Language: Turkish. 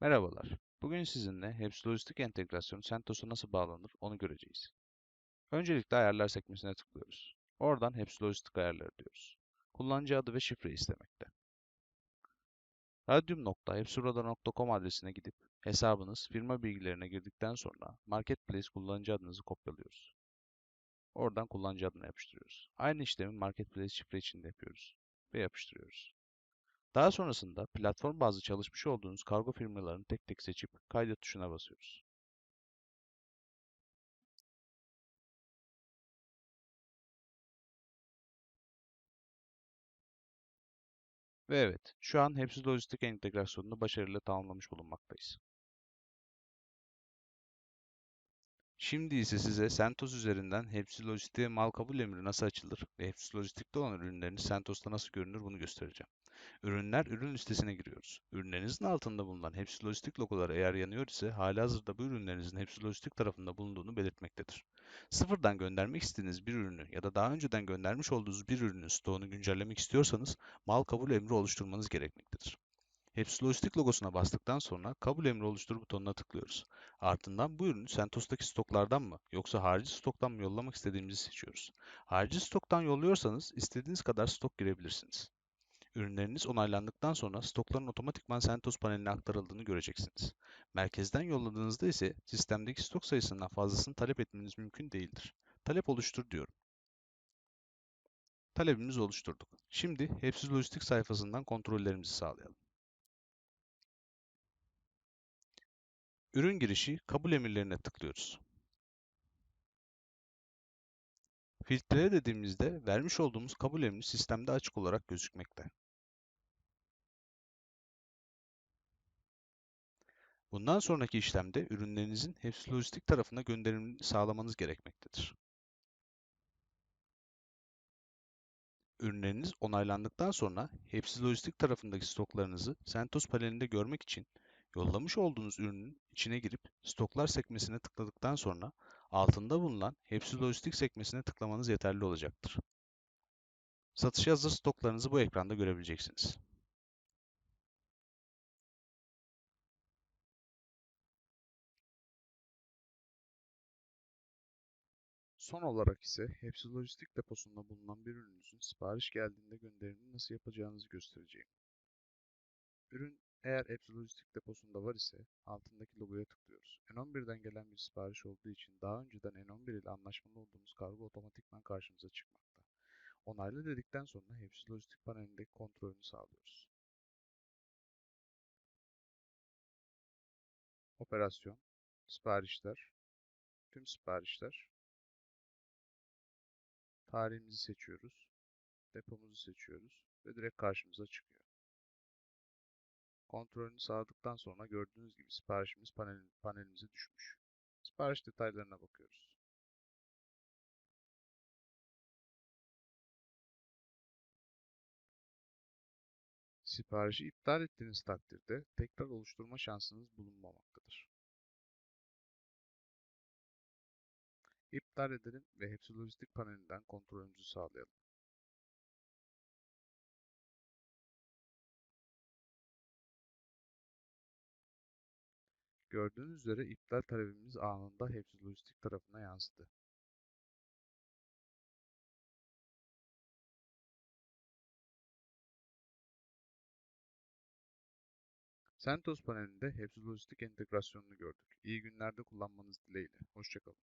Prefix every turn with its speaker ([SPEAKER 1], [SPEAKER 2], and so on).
[SPEAKER 1] Merhabalar. Bugün sizinle Hepsi Lojistik Entegrasyonu CentOS'a nasıl bağlanır onu göreceğiz. Öncelikle ayarlar sekmesine tıklıyoruz. Oradan Hepsi Lojistik ayarları diyoruz. Kullanıcı adı ve şifre istemekte. Radium.hepsiburada.com adresine gidip hesabınız firma bilgilerine girdikten sonra Marketplace kullanıcı adınızı kopyalıyoruz. Oradan kullanıcı adını yapıştırıyoruz. Aynı işlemi Marketplace şifre için de yapıyoruz ve yapıştırıyoruz. Daha sonrasında platform bazlı çalışmış olduğunuz kargo firmalarını tek tek seçip kaydet tuşuna basıyoruz. Ve evet, şu an hepsi lojistik entegrasyonunu başarıyla tamamlamış bulunmaktayız. Şimdi ise size CentOS üzerinden Hepsi Lojistik'e mal kabul emri nasıl açılır ve Hepsi Lojistik'te olan ürünleriniz CentOS'ta nasıl görünür bunu göstereceğim. Ürünler ürün listesine giriyoruz. Ürünlerinizin altında bulunan Hepsi Lojistik logoları eğer yanıyor ise halihazırda bu ürünlerinizin Hepsi Lojistik tarafında bulunduğunu belirtmektedir. Sıfırdan göndermek istediğiniz bir ürünü ya da daha önceden göndermiş olduğunuz bir ürünün stoğunu güncellemek istiyorsanız mal kabul emri oluşturmanız gerekmektedir. Hepsi Lojistik logosuna bastıktan sonra kabul emri oluştur butonuna tıklıyoruz. Ardından bu ürünü CentOS'taki stoklardan mı yoksa harici stoktan mı yollamak istediğimizi seçiyoruz. Harici stoktan yolluyorsanız istediğiniz kadar stok girebilirsiniz. Ürünleriniz onaylandıktan sonra stokların otomatikman CentOS paneline aktarıldığını göreceksiniz. Merkezden yolladığınızda ise sistemdeki stok sayısından fazlasını talep etmeniz mümkün değildir. Talep oluştur diyorum. Talebimizi oluşturduk. Şimdi Hepsiz Lojistik sayfasından kontrollerimizi sağlayalım. Ürün girişi kabul emirlerine tıklıyoruz. Filtre dediğimizde vermiş olduğumuz kabul emri sistemde açık olarak gözükmekte. Bundan sonraki işlemde ürünlerinizin hepsi lojistik tarafına gönderimini sağlamanız gerekmektedir. Ürünleriniz onaylandıktan sonra hepsi lojistik tarafındaki stoklarınızı CentOS panelinde görmek için yollamış olduğunuz ürünün içine girip stoklar sekmesine tıkladıktan sonra altında bulunan hepsi lojistik sekmesine tıklamanız yeterli olacaktır. Satışa hazır stoklarınızı bu ekranda görebileceksiniz. Son olarak ise hepsi lojistik deposunda bulunan bir ürününüzün sipariş geldiğinde gönderimini nasıl yapacağınızı göstereceğim. Ürün eğer hepsi lojistik deposunda var ise altındaki logoya tıklıyoruz. N11'den gelen bir sipariş olduğu için daha önceden N11 ile anlaşmalı olduğumuz kargo otomatikman karşımıza çıkmakta. Onaylı dedikten sonra hepsi lojistik panelindeki kontrolünü sağlıyoruz. Operasyon, siparişler, tüm siparişler, tarihimizi seçiyoruz, depomuzu seçiyoruz ve direkt karşımıza çıkıyor. Kontrolünü sağladıktan sonra gördüğünüz gibi siparişimiz panel, panelimize düşmüş. Sipariş detaylarına bakıyoruz. Siparişi iptal ettiğiniz takdirde tekrar oluşturma şansınız bulunmamaktadır. İptal edelim ve hepsi lojistik panelinden kontrolümüzü sağlayalım. Gördüğünüz üzere iptal talebimiz anında hepsi lojistik tarafına yansıdı. CentOS panelinde hepsi lojistik entegrasyonunu gördük. İyi günlerde kullanmanız dileğiyle. Hoşçakalın.